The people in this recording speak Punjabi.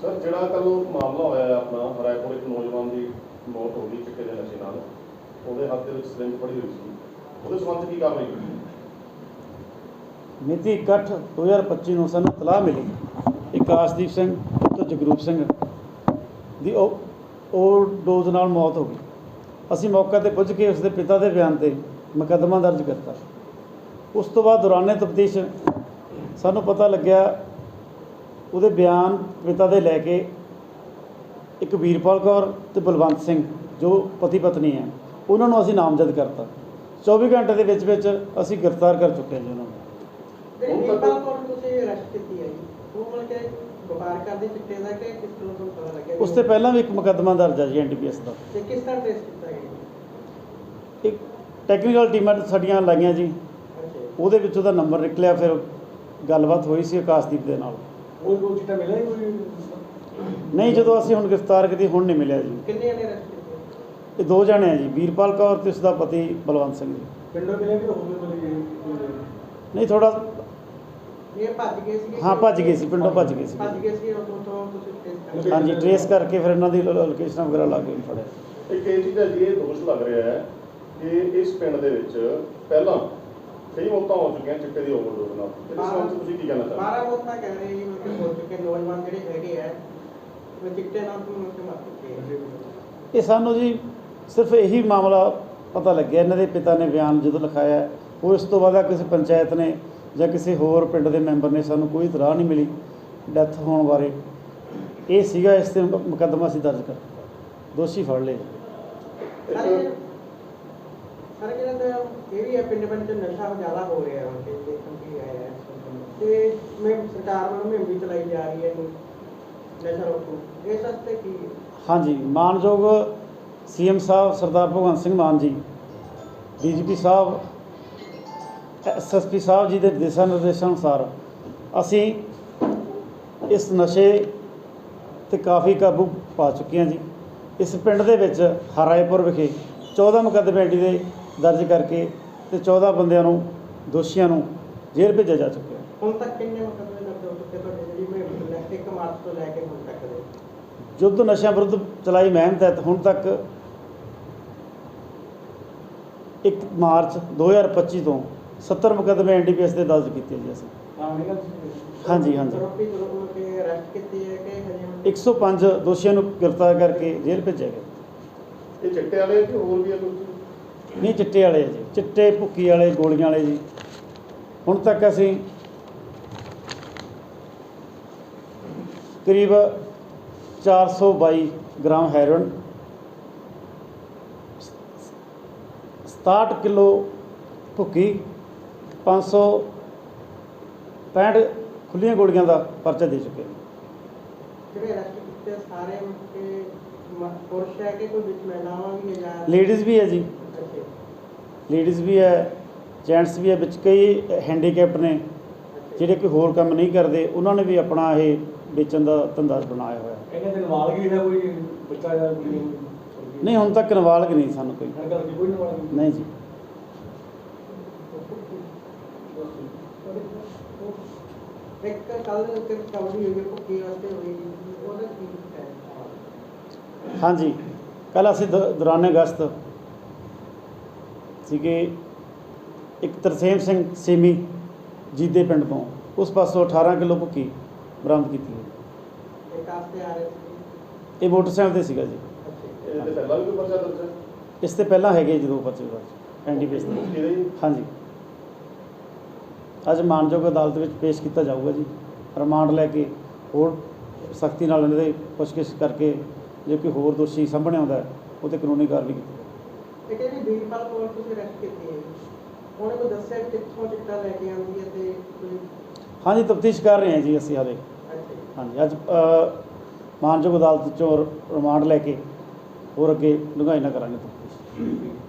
ਸਰ, ਜਿਹੜਾ ਕੱਲ ਮਾਮਲਾ ਹੋਇਆ ਹੈ ਆਪਣਾ, ਰਾਏਪੁਰ ਇੱਕ ਨੌਜਵਾਨ ਦੀ ਮੌਤ ਹੋ ਗਈ ਚਿੱਟੇ ਦੇ ਨਸ਼ੇ ਨਾਲ। ਉਹਦੇ ਹੱਥ ਦੇ ਵਿੱਚ ਸਰਿੰਜ ਫੜੀ ਹੋਈ ਸੀ। ਉਹਦੇ ਸੰਬੰਧ ਕੀ ਕਾਰਵਾਈ ਕੀਤੀ ਮਿਤੀ 61 2025 ਨੂੰ ਸਾਨੂੰ ਤਲਾਹ ਮਿਲੀ। ਇੱਕ ਆਸਦੀਪ ਸਿੰਘ ਪੁੱਤਰ ਜਗਰੂਪ ਸਿੰਘ ਦੀ ਉਹ ਓਵਰਡੋਜ਼ ਨਾਲ ਮੌਤ ਹੋ ਗਈ। ਅਸੀਂ ਮੌਕੇ ਤੇ ਪੁੱਜ ਕੇ ਉਸਦੇ ਪਿਤਾ ਦੇ ਬਿਆਨ ਤੇ ਮੁਕੱਦਮਾ ਦਰਜ ਕਰਤਾ। ਉਸ ਤੋਂ ਬਾਅਦ ਦੌਰਾਨੇ ਤਫਤੀਸ਼ ਸਾਨੂੰ ਪਤਾ ਲੱਗਿਆ ਉਹਦੇ ਬਿਆਨ ਪਿਤਾ ਦੇ ਲੈ ਕੇ ਇੱਕ ਵੀਰਪਾਲ ਕੌਰ ਤੇ ਬਲਵੰਤ ਸਿੰਘ ਜੋ ਪਤੀ ਪਤਨੀ ਹੈ। ਉਹਨਾਂ ਨੂੰ ਅਸੀਂ ਨਾਮਜ਼ਦ ਕਰਤਾ। 24 ਘੰਟੇ ਦੇ ਵਿੱਚ ਵਿੱਚ ਅਸੀਂ ਗ੍ਰਿਫਤਾਰ ਕਰ ਚੁੱਕੇ ਹਾਂ ਜੀ ਉਹਨਾਂ ਨੂੰ। ਵੀਰਪਾਲ ਕੌਰ ਨੂੰ ਤੁਸੀਂ ਅਰੈਸਟ ਕੀਤੀ ਹੈ ਜੀ। ਉਹ ਮਤਲਬ ਕਿ ਵਪਾਰ ਕਰਦੇ ਚਿੱਟੇ ਦਾ ਕਿ ਕਿਸ ਤਰ੍ਹਾਂ ਤੁਹਾਨੂੰ ਪਤਾ ਲੱਗਿਆ ਉਸ ਤੇ ਪਹਿਲਾਂ ਵੀ ਇੱਕ ਮੁਕੱਦਮਾ ਦਰਜ ਹੈ ਜੀ ਐਨਡੀਪੀਐਸ ਦਾ। ਤੇ ਕਿਸ ਤਰ੍ਹਾਂ ਟ੍ਰੇਸ ਕੀਤਾ ਗਿਆ? ਇੱਕ ਟੈਕਨੀਕਲ ਟੀਮਾਂ ਸਾਡੀਆਂ ਲਾਈਆਂ ਜੀ। ਉਹਦੇ ਵਿੱਚ ਉਹਦਾ ਨੰਬਰ ਨਿਕਲਿਆ ਫਿਰ ਗੱਲਬਾਤ ਹੋਈ ਸੀ ਆਕਾਸ਼ਦੀਪ ਦੇ ਨਾਲ। ਉਹ ਕੋਈ ਚਿੱਟਾ ਮਿਲਿਆ ਹੀ ਕੋਈ? ਨਹੀਂ ਜਦੋਂ ਅਸੀਂ ਹੁਣ ਗ੍ਰਿਫਤਾਰ ਕੀਤੀ ਹੁਣ ਨਹੀਂ ਮਿਲਿਆ ਜੀ। ਕਿੰਨੇ ਨੇ ਅਰੈਸਟ ਕੀਤੇ ਇਹ ਦੋ ਜਣੇ ਆ ਜੀ ਵੀਰਪਾਲ ਕੌਰ ਤੇ ਉਸ ਦਾ ਪਤੀ ਬਲਵੰਤ ਸਿੰਘ ਜੀ। ਪਿੰਡੋਂ ਮਿਲਿਆ ਕਿ ਹੋਵੇ ਕੋਈ ਨਹੀਂ ਥੋੜਾ ਇਹ ਭੱਜ ਗਏ ਸੀ ਹਾਂ ਭੱਜ ਗਏ ਸੀ ਪਿੰਡੋਂ ਭੱਜ ਗਏ ਸੀ। ਭੱਜ ਗਏ ਸੀ ਉਦੋਂ ਤੋਂ ਤੁਸੀਂ ਹਾਂਜੀ ਟਰੇਸ ਕਰਕੇ ਫਿਰ ਇਹਨਾਂ ਦੀ ਲੋਕੇਸ਼ਨਾਂ ਵਗੈਰਾ ਲਾ ਕੇ ਫੜਿਆ। ਇੱਕ ਇਹ ਚੀਜ਼ ਹੈ ਜੀ ਇਹ ਦੋਸ਼ ਲੱਗ ਰਿਹਾ ਹੈ ਕਿ ਇਸ ਪਿੰਡ ਦੇ ਵਿੱਚ ਪਹਿਲਾਂ ਕਈ ਮੌਤਾਂ ਹੋ ਚੁੱਕੀਆਂ ਚਿੱਟੇ ਦੀ ਓਵਰਡੋਜ਼ ਨਾਲ। ਇਹਦੇ ਸੰਬੰਧ ਤੁਸੀਂ ਕੀ ਕਹਿਣਾ ਚਾਹੁੰਦੇ ਬਾਰਾਂ ਲੋਕ ਤਾਂ ਕਹਿ ਰਹੇ ਜੀ ਮੈਂ ਕਿ ਹੋ ਚੁੱਕੇ ਨੌਜਵਾਨ ਜਿਹੜੇ ਹੈਗੇ ਆ ਉਹ ਚਿੱਟੇ ਨਾਲ ਤੋਂ ਮੁਕਤ ਮਰ ਚੁੱਕੇ ਇਹ ਸਾਨੂੰ ਜੀ ਸਿਰਫ ਇਹੀ ਮਾਮਲਾ ਪਤਾ ਲੱਗਿਆ ਇਹਨਾਂ ਦੇ ਪਿਤਾ ਨੇ ਬਿਆਨ ਜਦੋਂ ਲਿਖਾਇਆ ਉਹ ਇਸ ਤੋਂ ਬਾਅਦ ਕਿਸੇ ਪੰਚਾਇਤ ਨੇ ਜਾਂ ਕਿਸੇ ਹੋਰ ਪਿੰਡ ਦੇ ਮੈਂਬਰ ਨੇ ਸਾਨੂੰ ਕੋਈ ਇਤਲਾਹ ਨਹੀਂ ਮਿਲੀ ਡੈਥ ਹੋਣ ਬਾਰੇ। ਇਹ ਸੀਗਾ ਇਸ ਤੇ ਮੁਕੱਦਮਾ ਅਸੀਂ ਦਰਜ ਕਰ ਦੋਸ਼ੀ ਫੜ ਲਏ। ਸਾਰੇ ਜਿਹੜਾ ਤਾਂ ਇਹ ਵੀ ਹੈ ਪਿੰਡ ਪਿੰਡ ਚ ਨਸ਼ਾ ਜ਼ਿਆਦਾ ਹੋ ਰਿਹਾ ਹੈ ਕਿ ਦੇਖਣ ਕੀ ਆਇਆ ਹੈ ਤੇ ਮੈਂ, ਸਰਕਾਰ ਵੱਲੋਂ ਮੁਹਿੰਮ ਵੀ ਚਲਾਈ ਜਾ ਰਹੀ ਹੈ ਇਹਨੂੰ ਨਸ਼ਾ ਰੋਕੂ। ਇਸ ਵਾਸਤੇ ਕੀ ਹਾਂਜੀ, ਮਾਨਯੋਗ ਸੀਐਮ ਸਾਹਿਬ ਸਰਦਾਰ ਭਗਵੰਤ ਸਿੰਘ ਮਾਨ ਜੀ, ਡੀਜੀਪੀ ਸਾਹਿਬ ਐਸਐਸਪੀ ਸਾਹਿਬ ਜੀ ਦੇ ਦਿਸ਼ਾ ਨਿਰਦੇਸ਼ਾਂ ਅਨੁਸਾਰ ਅਸੀਂ ਇਸ ਨਸ਼ੇ ਤੇ ਕਾਫੀ ਕਾਬੂ ਪਾ ਚੁੱਕੇ ਹਾਂ ਜੀ। ਇਸ ਪਿੰਡ ਦੇ ਵਿੱਚ ਹਰਾਏਪੁਰ ਵਿਖੇ 14 ਮੁਕੱਦਮੇ ਐਡੀ ਦੇ ਦਰਜ ਕਰਕੇ ਤੇ 14 ਬੰਦਿਆਂ ਨੂੰ ਦੋਸ਼ੀਆਂ ਨੂੰ ਜੇਲ੍ਹ ਭੇਜਿਆ ਜਾ ਚੁੱਕਿਆ। ਹੁਣ ਤੱਕ ਕਿੰਨੇ ਮੁਕੱਦਮੇ ਦਰਜ ਹੋ ਚੁੱਕੇ ਤੁਹਾਡੇ ਜਿਹੜੀ ਲੈ 1 ਮਾਰਚ ਤੋਂ ਲੈ ਕੇ ਹੁਣ ਤੱਕ ਦੇ। ਯੁੱਧ ਨਸ਼ਿਆਂ ਵਿਰੁੱਧ ਚਲਾਈ ਮੁਹਿੰਮ ਤਹਿਤ ਹੁਣ ਤੱਕ 1 ਮਾਰਚ 2025 ਤੋਂ 70 ਮੁਕੱਦਮੇ ਐਨਡੀਪੀਐਸ ਦੇ ਦਰਜ ਕੀਤੇ ਜੀ ਅਸੀਂ ਹਾਂ ਹਾਂਜੀ। ਹਾਂਜੀ ਅਰੈਸਟ ਕੀਤੀ ਹੈ ਕਿ ਹਜੇ 105 ਦੋਸ਼ੀਆਂ ਨੂੰ ਗ੍ਰਿਫਤਾਰ ਕਰਕੇ ਜੇਲ੍ਹ ਭੇਜਿਆ ਗਿਆ। ਇਹ ਚਿੱਟੇ ਵਾਲੇ ਕਿ ਹੋਰ ਵੀ ਹੈ ਕੁਝ ਨਹੀਂ ਚਿੱਟੇ ਵਾਲੇ ਜੀ, ਚਿੱਟੇ ਭੁੱਕੀ ਵਾਲੇ, ਗੋਲੀਆਂ ਵਾਲੇ ਜੀ। ਹੁਣ ਤੱਕ ਅਸੀਂ ਕਰੀਬ 422 ਗ੍ਰਾਮ ਹੈਰੋਇਨ 67 ਕਿਲੋ ਭੁੱਕੀ 565 ਖੁੱਲੀਆਂ ਗੋਲੀਆਂ ਦਾ ਪਰਚਾ ਦੇ ਚੁੱਕੇ ਹਾਂ। ਜਿਹੜੇ ਅਰੈਸਟ ਕੀਤੇ ਸਾਰੇ ਕਿ ਪੁਰਸ਼ ਹੈ ਕਿ ਕੋਈ ਵਿੱਚ ਮਹਿਲਾਵਾਂ ਵੀ ਹੈ ਜਾਂ ਲੇਡੀਜ਼ ਵੀ ਹੈ ਜੀ। ਲੇਡੀਜ਼ ਵੀ ਹੈ ਜੈਂਟਸ ਵੀ ਹੈ ਵਿੱਚ ਕਈ ਹੈਂਡੀਕੈਪ ਨੇ ਜਿਹੜੇ ਕੋਈ ਹੋਰ ਕੰਮ ਨਹੀਂ ਕਰਦੇ ਉਹਨਾਂ ਨੇ ਵੀ ਆਪਣਾ ਇਹ ਵੇਚਣ ਦਾ ਧੰਦਾ ਬਣਾਇਆ ਹੋਇਆ। ਇਹਨਾਂ ਦੇ ਨਾਬਾਲਗ ਵੀ ਨਾ ਕੋਈ ਬੱਚਾ ਜਾਂ ਕੋਈ ਨਹੀਂ ਹੁਣ ਤੱਕ ਨਾਬਾਲਗ ਨਹੀਂ ਸਾਨੂੰ ਕੋਈ। ਨਹੀਂ। ਜੀ। ਇੱਕ ਕੱਲ ਤੇ ਕਵਰੀ ਹੋਈ ਭੁੱਕੀ ਵਾਸਤੇ ਹੋਈ ਉਹਦਾ ਕੀ ਹੈ ਹਾਂਜੀ। ਕੱਲ ਅਸੀਂ ਦ- ਦੌਰਾਨੇ ਅਗਸਤ ਸੀਗੇ ਇੱਕ ਤਰਸੇਮ ਸਿੰਘ ਸੇਮੀ ਜੀਦੇ ਪਿੰਡ ਤੋਂ ਉਸ ਪਾਸੋਂ 18 ਕਿਲੋ ਭੁੱਕੀ ਬਰਾਮਦ ਕੀਤੀ ਹੈ ਇੱਕ ਆਸਤੇ ਆ ਰਹੇ ਸੀ ਇਹ ਮੋਟਰਸਾਈਕਲ ਤੇ ਸੀਗਾ ਜੀ। ਅੱਛਾ। ਇਹਦੇ ਪਹਿਲਾਂ ਵੀ ਕੋਈ ਪਰਚਾ ਦਰਜ ਹੈ? ਇਸ ਤੇ ਪਹਿਲਾਂ ਹੈਗੇ ਜੀ ਦੋ ਪਰਚੇ ਦਰਜ ਐਨਡੀਪੀਐਸ ਦੇ ਇਹਦੇ ਹੀ ਹਾਂਜੀ। ਅੱਜ ਮਾਨਯੋਗ ਅਦਾਲਤ ਵਿੱਚ ਪੇਸ਼ ਕੀਤਾ ਜਾਊਗਾ ਜੀ। ਰਿਮਾਂਡ ਲੈ ਕੇ ਹੋਰ ਸਖਤੀ ਨਾਲ ਇਹਨਾਂ ਦੇ ਪੁੱਛਗਿੱਛ ਕਰਕੇ ਜੇ ਕੋਈ ਹੋਰ ਦੋਸ਼ੀ ਸਾਹਮਣੇ ਆਉਂਦਾ ਹੈ, ਉਹ 'ਤੇ ਕਾਨੂੰਨੀ ਕਾਰਵਾਈ ਕੀਤੀ। ਇੱਕ ਜਿਹੜੀ ਵੀਰਪਾਲ ਕੌਰ ਤੁਸੀਂ ਅਰੈਸਟ ਕੀਤੀ ਹੈ ਉਹਨੇ ਕੋਈ ਦੱਸਿਆ ਕਿ ਕਿੱਥੋਂ ਚਿੱਟਾ ਲੈ ਕੇ ਆਉਂਦੀ ਹੈ ਤੇ ਕੋਈ ਹਾਂਜੀ ਤਫਤੀਸ਼ ਕਰ ਰਹੇ ਹਾਂ ਜੀ ਅਸੀਂ ਹਾਲੇ ਅੱਛਾ ਜੀ। ਹਾਂਜੀ ਅੱਜ ਅ, ਮਾਨਯੋਗ ਅਦਾਲਤ ਚੋਂ ਰਿਮਾਂਡ ਲੈ ਕੇ ਹੋਰ ਅੱਗੇ ਡੂੰਘਾਈ ਨਾਲ ਕਰਾਂਗੇ ਤਫਤੀਸ਼